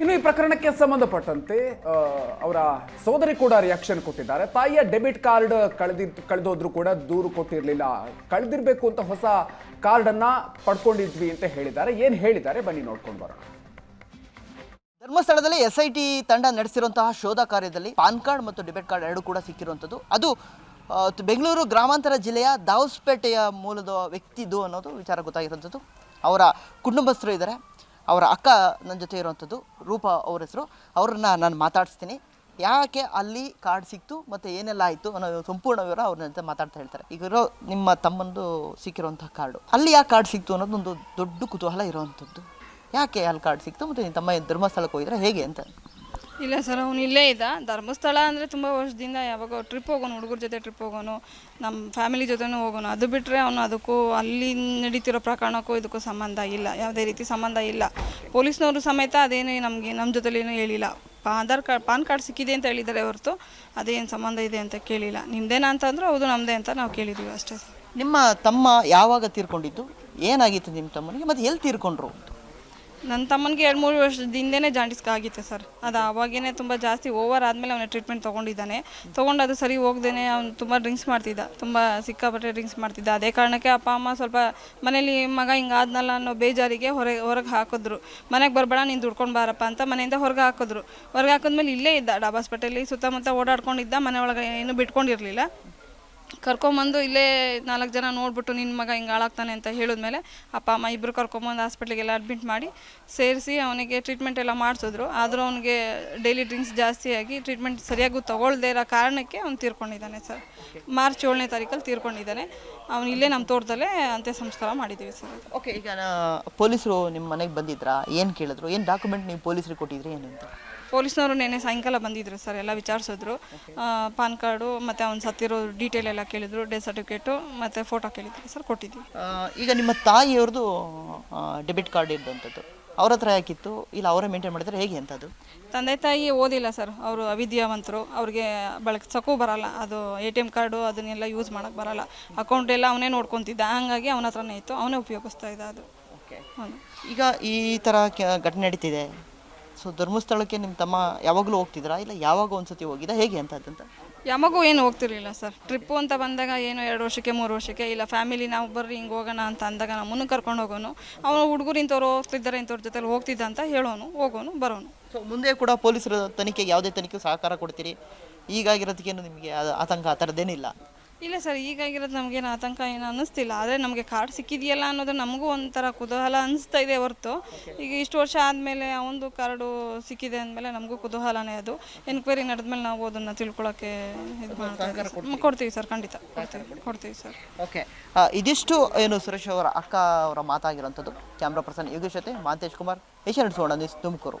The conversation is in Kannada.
ಇನ್ನು ಈ ಪ್ರಕರಣಕ್ಕೆ ಸಂಬಂಧಪಟ್ಟಂತೆ ಅವರ ಸೋದರಿ ಕೂಡ ರಿಯಾಕ್ಷನ್ ಕೊಟ್ಟಿದ್ದಾರೆ. ತಾಯಿಯ ಡೆಬಿಟ್ ಕಾರ್ಡ್ ಕಳೆದಿ, ಕಳೆದೋದ್ರು ಕೂಡ ದೂರು ಕೊಟ್ಟಿರಲಿಲ್ಲ. ಕಳೆದಿರಬೇಕು ಅಂತ ಹೊಸ ಕಾರ್ಡನ್ನು ಪಡ್ಕೊಂಡಿದ್ವಿ ಅಂತ ಹೇಳಿದ್ದಾರೆ. ಏನು ಹೇಳಿದ್ದಾರೆ? ಬನ್ನಿ ನೋಡ್ಕೊಂಡು ಬರೋಣ. ಧರ್ಮಸ್ಥಳದಲ್ಲಿ ಎಸ್ ಐ ಟಿ ತಂಡ ನಡೆಸಿರುವಂತಹ ಶೋಧ ಕಾರ್ಯದಲ್ಲಿ ಪಾನ್ ಕಾರ್ಡ್ ಮತ್ತು ಡೆಬಿಟ್ ಕಾರ್ಡ್ ಎರಡು ಕೂಡ ಸಿಕ್ಕಿರುವಂಥದ್ದು. ಅದು ಬೆಂಗಳೂರು ಗ್ರಾಮಾಂತರ ಜಿಲ್ಲೆಯ ದಾವಸ್ಪೇಟೆಯ ಮೂಲದ ವ್ಯಕ್ತಿದು ಅನ್ನೋದು ವಿಚಾರ ಗೊತ್ತಾಗಿರುವಂಥದ್ದು. ಅವರ ಕುಟುಂಬಸ್ಥರು ಇದ್ದಾರೆ. ಅವರ ಅಕ್ಕ ನನ್ನ ಜೊತೆ ಇರುವಂಥದ್ದು, ರೂಪ ಅವ್ರ ಹೆಸರು. ಅವ್ರನ್ನ ನಾನು ಮಾತಾಡಿಸ್ತೀನಿ. ಯಾಕೆ ಅಲ್ಲಿ ಕಾರ್ಡ್ ಸಿಕ್ತು ಮತ್ತು ಏನೆಲ್ಲ ಆಯಿತು ಅನ್ನೋ ಸಂಪೂರ್ಣ ವಿವರ ಅವ್ರ ಜೊತೆ ಮಾತಾಡ್ತಾ ಹೇಳ್ತಾರೆ. ಈಗ ಇರೋ ನಿಮ್ಮ ತಮ್ಮಂದು ಸಿಕ್ಕಿರುವಂಥ ಕಾರ್ಡು. ಅಲ್ಲಿ ಯಾಕೆ ಕಾರ್ಡ್ ಸಿಕ್ತು ಅನ್ನೋದು ಒಂದು ದೊಡ್ಡ ಕುತೂಹಲ ಇರುವಂಥದ್ದು. ಯಾಕೆ ಅಲ್ಲಿ ಕಾರ್ಡ್ ಸಿಕ್ತು ಮತ್ತು ನಿಮ್ಮ ತಮ್ಮ ಧರ್ಮಸ್ಥಳಕ್ಕೆ ಹೋಗಿದ್ರೆ ಹೇಗೆ ಅಂತ. ಇಲ್ಲ ಸರ್, ಅವನು ಇಲ್ಲೇ ಇದ್ದ. ಧರ್ಮಸ್ಥಳ ಅಂದರೆ ತುಂಬ ವರ್ಷದಿಂದ ಯಾವಾಗ ಟ್ರಿಪ್ ಹೋಗೋನು, ಹುಡುಗರ ಜೊತೆ ಟ್ರಿಪ್ ಹೋಗೋನು ನಮ್ಮ ಫ್ಯಾಮಿಲಿ ಜೊತೆನೂ ಹೋಗೋನು. ಅದು ಬಿಟ್ಟರೆ ಅವನು ಅದಕ್ಕೂ ಅಲ್ಲಿ ನಡೀತಿರೋ ಪ್ರಕರಣಕ್ಕೂ ಇದಕ್ಕೂ ಸಂಬಂಧ ಇಲ್ಲ. ಯಾವುದೇ ರೀತಿ ಸಂಬಂಧ ಇಲ್ಲ. ಪೊಲೀಸ್ನವರು ಸಮೇತ ಅದೇನು ನಮಗೆ ನಮ್ಮ ಜೊತೆಲೇನು ಹೇಳಿಲ್ಲ. ಆಧಾರ್ ಕಾರ್ಡ್ ಪಾನ್ ಕಾರ್ಡ್ ಸಿಕ್ಕಿದೆ ಅಂತ ಹೇಳಿದ್ದಾರೆ ಹೊರತು ಅದೇನು ಸಂಬಂಧ ಇದೆ ಅಂತ ಕೇಳಿಲ್ಲ. ನಿಮ್ಮದೇನಾ ಅಂತಂದ್ರೆ ಹೌದು ನಮ್ಮದೇ ಅಂತ ನಾವು ಕೇಳಿದ್ದೀವಿ ಅಷ್ಟೇ ನಿಮ್ಮ ತಮ್ಮ ಯಾವಾಗ ತೀರ್ಕೊಂಡಿದ್ದು? ಏನಾಗಿತ್ತು ನಿಮ್ಮ ತಮ್ಮನಿಗೆ? ಮತ್ತು ಎಲ್ಲಿ ತೀರ್ಕೊಂಡ್ರು? ನನ್ನ ತಮ್ಮನಿಗೆ ಎರಡು ಮೂರು ವರ್ಷದಿಂದನೇ ಜಾಂಡಿಸ್ಕ್ ಜಾಂಡಿಸ್ ಆಗಿತ್ತು ಸರ್ ಅದು ಅವಾಗೇನೆ ತುಂಬ ಜಾಸ್ತಿ ಓವರ್ ಆದಮೇಲೆ ಅವನ ಟ್ರೀಟ್ಮೆಂಟ್ ತೊಗೊಂಡಿದ್ದಾನೆ. ತೊಗೊಂಡು ಅದು ಸರಿ ಹೋಗ್ದೇನೆ ಅವ್ನು ತುಂಬ ಡ್ರಿಂಕ್ಸ್ ಮಾಡ್ತಿದ್ದ. ತುಂಬ ಸಿಕ್ಕಾಪಟ್ಟೆ ಡ್ರಿಂಕ್ಸ್ ಮಾಡ್ತಿದ್ದ. ಅದೇ ಕಾರಣಕ್ಕೆ ಅಪ್ಪ, ಅಮ್ಮ ಸ್ವಲ್ಪ ಮನೇಲಿ ಮಗ ಹಿಂಗೆ ಆದ್ನಲ್ಲ ಅನ್ನೋ ಬೇಜಾರಿಗೆ ಹೊರಗೆ ಹೊರಗೆ ಹಾಕಿದ್ರು. ಮನೆಗೆ ಬರಬೇಡ, ನೀನು ದುಡ್ಕೊಂಡು ಬಾರಪ್ಪ ಅಂತ ಮನೆಯಿಂದ ಹೊರಗೆ ಹಾಕಿದ್ರು. ಹೊರಗೆ ಹಾಕಿದ್ಮೇಲೆ ಇಲ್ಲೇ ಇದ್ದ ಡಾಬಾಸ್ಪೇಟೆಯಲ್ಲಿ ಸುತ್ತಮುತ್ತ ಓಡಾಡ್ಕೊಂಡಿದ್ದ, ಮನೆ ಏನು ಬಿಟ್ಕೊಂಡಿರಲಿಲ್ಲ. ಕರ್ಕೊಂಬಂದು ಇಲ್ಲೇ ನಾಲ್ಕು ಜನ ನೋಡ್ಬಿಟ್ಟು ನಿನ್ನ ಮಗ ಹಿಂಗೆ ಹಾಳಾಗ್ತಾನೆ ಅಂತ ಹೇಳಿದ್ಮೇಲೆ ಅಪ್ಪ, ಅಮ್ಮ ಇಬ್ಬರು ಕರ್ಕೊಂಬಂದು ಹಾಸ್ಪಿಟ್ಲಿಗೆಲ್ಲ ಅಡ್ಮಿಟ್ ಮಾಡಿ ಸೇರಿಸಿ ಅವನಿಗೆ ಟ್ರೀಟ್ಮೆಂಟ್ ಎಲ್ಲ ಮಾಡಿಸಿದ್ರು. ಆದರೂ ಅವನಿಗೆ ಡೈಲಿ ಡ್ರಿಂಕ್ಸ್ ಜಾಸ್ತಿಯಾಗಿ ಟ್ರೀಟ್ಮೆಂಟ್ ಸರಿಯಾಗಿ ತಗೊಳ್ದೇ ಇರೋ ಕಾರಣಕ್ಕೆ ಅವ್ನು ತೀರ್ಕೊಂಡಿದ್ದಾನೆ ಸರ್ ಮಾರ್ಚ್ ಏಳನೇ ತಾರೀಕಲ್ಲಿ ತೀರ್ಕೊಂಡಿದ್ದಾನೆ. ಅವನು ಇಲ್ಲೇ ನಮ್ಮ ತೋಟದಲ್ಲೇ ಅಂತ್ಯ ಸಂಸ್ಕಾರ ಮಾಡಿದ್ದೀವಿ ಸರ್ ಓಕೆ ಈಗ ಪೊಲೀಸರು ನಿಮ್ಮ ಮನೆಗೆ ಬಂದಿದ್ರಾ? ಏನು ಕೇಳಿದ್ರು? ಏನು ಡಾಕ್ಯುಮೆಂಟ್ ನೀವು ಪೊಲೀಸರಿಗೆ ಕೊಟ್ಟಿದ್ರಿ ಏನು ಅಂತ? ಪೊಲೀಸ್ನವರು ನೆನೆ ಸಾಯಂಕಾಲ ಬಂದಿದ್ರು ಸರ್ ಎಲ್ಲ ವಿಚಾರಿಸಿದ್ರು. ಪಾನ್ ಕಾರ್ಡು ಮತ್ತು ಅವ್ನು ಸತ್ತಿರೋ ಡೀಟೇಲ್ ಎಲ್ಲ ಕೇಳಿದ್ರು ಡೆತ್ ಸರ್ಟಿಫಿಕೇಟು ಮತ್ತು ಫೋಟೋ ಕೇಳಿದ್ರು ಸರ್ ಕೊಟ್ಟಿದ್ದೀವಿ. ಈಗ ನಿಮ್ಮ ತಾಯಿಯವ್ರದ್ದು ಡೆಬಿಟ್ ಕಾರ್ಡ್ ಇದ್ದಂಥದ್ದು ಅವ್ರ ಹತ್ರ ಯಾಕಿತ್ತು? ಇಲ್ಲ ಅವರೇ ಮೇಂಟೈನ್ ಮಾಡಿದ್ರೆ ಹೇಗೆ ಅಂತ ಅದು ತಂದೆ ತಾಯಿ ಓದಿಲ್ಲ ಸರ್ ಅವರು ಅವಿದ್ಯಾವಂತರು ಅವ್ರಿಗೆ ಬಳಸೋಕ್ಕೂ ಬರಲ್ಲ. ಅದು ಎ ಟಿ ಎಂ ಕಾರ್ಡು ಅದನ್ನೆಲ್ಲ ಯೂಸ್ ಮಾಡೋಕ್ಕೆ ಬರಲ್ಲ. ಅಕೌಂಟ್ ಎಲ್ಲ ಅವನೇ ನೋಡ್ಕೊತಿದ್ದ ಹಂಗಾಗಿ ಅವನ ಹತ್ರನೇ ಇತ್ತು ಅವನೇ ಉಪಯೋಗಿಸ್ತಾ ಇದ್ದ ಅದು. ಈಗ ಈ ಥರ ಕೆ- ಘಟನೆ ನಡೀತಿದೆ. ಸೊ ಧರ್ಮಸ್ಥಳಕ್ಕೆ ನಿಮ್ಮ ತಮ್ಮ ಯಾವಾಗಲೂ ಹೋಗ್ತಿದ್ರಾ? ಇಲ್ಲ ಯಾವಾಗ ಒಂದ್ಸತಿ ಹೋಗಿದ್ದ? ಹೇಗೆ ಅಂತ ಅದಂತ ಯಾವಾಗೂ ಏನು ಹೋಗ್ತಿರ್ಲಿಲ್ಲ ಸರ್. ಟ್ರಿಪ್ಪು ಅಂತ ಬಂದಾಗ ಏನು ಎರಡು ವರ್ಷಕ್ಕೆ ಮೂರು ವರ್ಷಕ್ಕೆ ಇಲ್ಲ ಫ್ಯಾಮಿಲಿ ನಾವು ಬರ್ರಿ ಹಿಂಗೆ ಹೋಗೋಣ ಅಂತ ಅಂದಾಗ ನಮ್ಮನ್ನು ಕರ್ಕೊಂಡು ಹೋಗೋನು. ಅವನು ಹುಡುಗರು ಇಂಥವ್ರು ಹೋಗ್ತಿದ್ದಾರೆ ಇಂಥವ್ರ ಜೊತೆಲಿ ಹೋಗ್ತಿದ್ದ ಅಂತ ಹೇಳೋನು ಹೋಗೋನು ಬರೋನು. ಸೊ ಮುಂದೆ ಕೂಡ ಪೊಲೀಸರ ತನಿಖೆ ಯಾವುದೇ ತನಿಖೆ ಸಹಕಾರ ಕೊಡ್ತೀರಿ? ಈಗಾಗಿರೋದಕ್ಕೇನು ನಿಮಗೆ ಆತಂಕ ಆ ಥರದ್ದೇನಿಲ್ಲ? ಇಲ್ಲ ಸರ್ ಈಗಾಗಿರೋದು ನಮಗೇನು ಆತಂಕ ಏನು ಅನ್ನಿಸ್ತಿಲ್ಲ. ಆದರೆ ನಮಗೆ ಕಾರ್ಡ್ ಸಿಕ್ಕಿದೆಯಲ್ಲ ಅನ್ನೋದು ನಮಗೂ ಒಂಥರ ಕುತೂಹಲ ಅನಿಸ್ತಾ ಇದೆ ಹೊರತು. ಈಗ ಇಷ್ಟು ವರ್ಷ ಆದಮೇಲೆ ಅವನದು ಕಾರ್ಡು ಸಿಕ್ಕಿದೆ ಅಂದಮೇಲೆ ನಮಗೂ ಕುತೂಹಲನೇ ಅದು. ಎನ್ಕ್ವೈರಿ ನಡೆದ್ಮೇಲೆ ನಾವು ಅದನ್ನು ತಿಳ್ಕೊಳ್ಳೋಕ್ಕೆ ಇದು ಮಾಡ್ತೀವಿ. ಕೊಡ್ತೀವಿ. ಸರ್ ಖಂಡಿತ. ಕೊಡ್ತೀವಿ ಕೊಡ್ತೀವಿ. ಸರ್. ಓಕೆ. ಇದಿಷ್ಟು ಏನು ಸುರೇಶ್ ಅವರ ಅಕ್ಕ ಅವರ ಮಾತಾಗಿರೋಂಥದ್ದು ಕ್ಯಾಮ್ರಾ ಪರ್ಸನ್ ಯೋಗೇಶ್ ಜೊತೆ ಮಾಂತೇಶ್ ಕುಮಾರ್ ಏಷ್ಯಾನೆಟ್ ಸೋಣ news Tumakuru.